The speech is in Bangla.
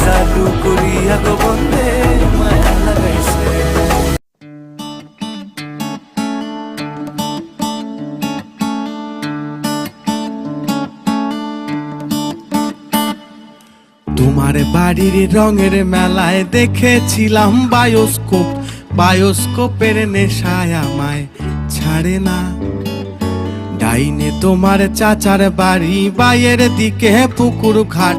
জাদু করিয়া গো মায়া লাগাইছে তোমার বাড়ির রঙের মেলায় দেখেছিলাম বায়োস্কোপ বায়োস্কোপের নেশায় আমায় ছাড়ে না ডাইনে তোমার চাচার বাড়ি বাইয়ের দিকে পুকুর ঘাট